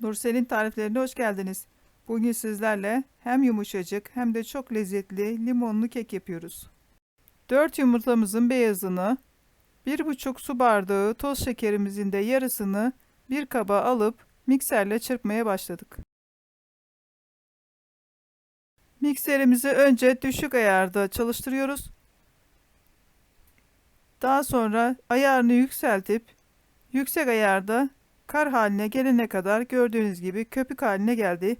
Nursel'in tariflerine hoş geldiniz. Bugün sizlerle hem yumuşacık hem de çok lezzetli limonlu kek yapıyoruz. 4 yumurtamızın beyazını, 1,5 su bardağı toz şekerimizin de yarısını bir kaba alıp mikserle çırpmaya başladık. Mikserimizi önce düşük ayarda çalıştırıyoruz. Daha sonra ayarını yükseltip yüksek ayarda kar haline gelene kadar gördüğünüz gibi köpük haline geldi.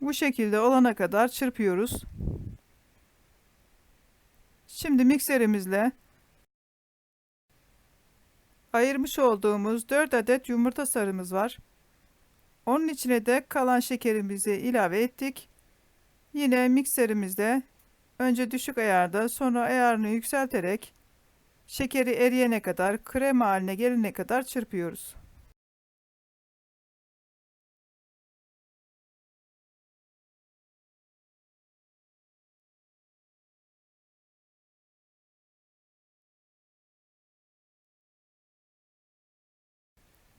Bu şekilde olana kadar çırpıyoruz. Şimdi mikserimizle ayırmış olduğumuz 4 adet yumurta sarımız var. Onun içine de kalan şekerimizi ilave ettik. Yine mikserimizde önce düşük ayarda sonra ayarını yükselterek şekeri eriyene kadar krema haline gelene kadar çırpıyoruz.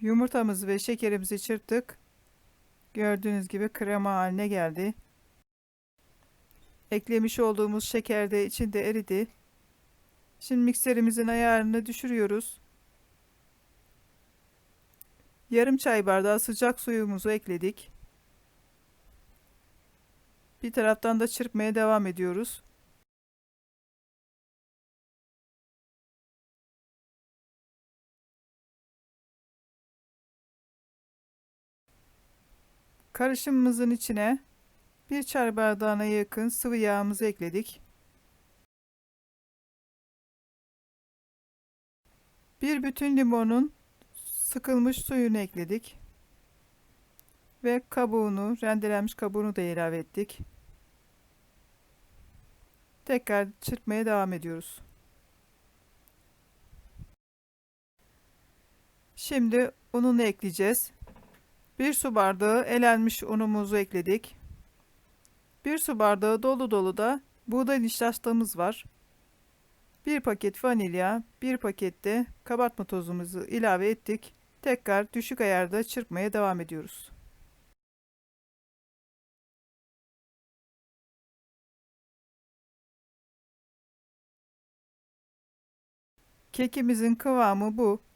Yumurtamızı ve şekerimizi çırptık. Gördüğünüz gibi krema haline geldi. Eklemiş olduğumuz şeker de içinde eridi. Şimdi mikserimizin ayarını düşürüyoruz. Yarım çay bardağı sıcak suyumuzu ekledik. Bir taraftan da çırpmaya devam ediyoruz. Karışımımızın içine bir çay bardağına yakın sıvı yağımızı ekledik. Bir bütün limonun sıkılmış suyunu ekledik. Ve kabuğunu, rendelenmiş kabuğunu da ilave ettik. Tekrar çırpmaya devam ediyoruz. Şimdi ununu ekleyeceğiz. 1 su bardağı elenmiş unumuzu ekledik. 1 su bardağı dolu dolu da buğday nişastamız var. 1 paket vanilya, 1 paket de kabartma tozumuzu ilave ettik. Tekrar düşük ayarda çırpmaya devam ediyoruz. Kekimizin kıvamı bu.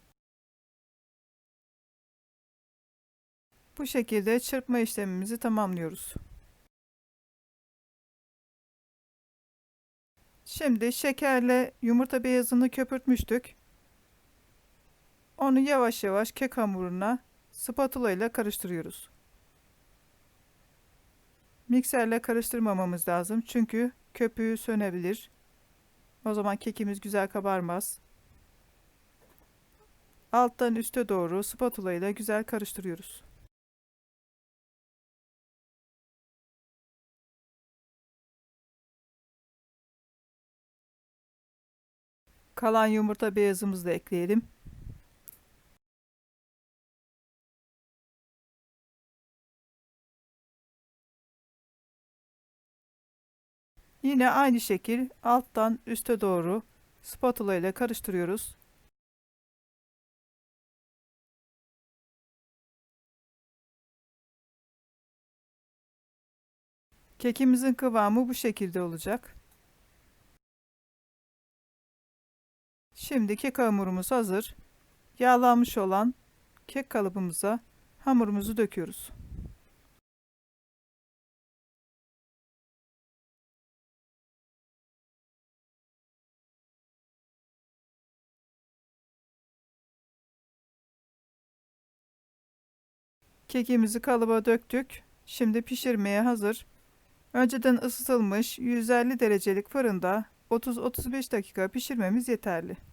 Bu şekilde çırpma işlemimizi tamamlıyoruz. Şimdi şekerle yumurta beyazını köpürtmüştük. Onu yavaş yavaş kek hamuruna spatula ile karıştırıyoruz. Mikserle karıştırmamamız lazım çünkü köpüğü sönebilir. O zaman kekimiz güzel kabarmaz. Alttan üste doğru spatula ile güzel karıştırıyoruz. Kalan yumurta beyazımızı da ekleyelim. Yine aynı şekil alttan üste doğru spatula ile karıştırıyoruz. Kekimizin kıvamı bu şekilde olacak. Şimdi kek hamurumuz hazır. Yağlanmış olan kek kalıbımıza hamurumuzu döküyoruz. Kekimizi kalıba döktük. Şimdi pişirmeye hazır. Önceden ısıtılmış 150 derecelik fırında 30-35 dakika pişirmemiz yeterli.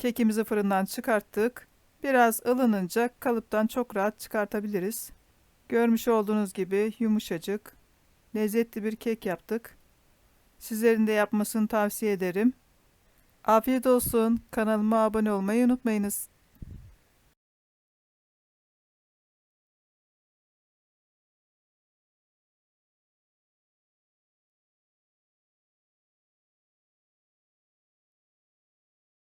Kekimizi fırından çıkarttık. Biraz ılınınca kalıptan çok rahat çıkartabiliriz. Görmüş olduğunuz gibi yumuşacık, lezzetli bir kek yaptık. Sizlerin de yapmasını tavsiye ederim. Afiyet olsun. Kanalıma abone olmayı unutmayınız.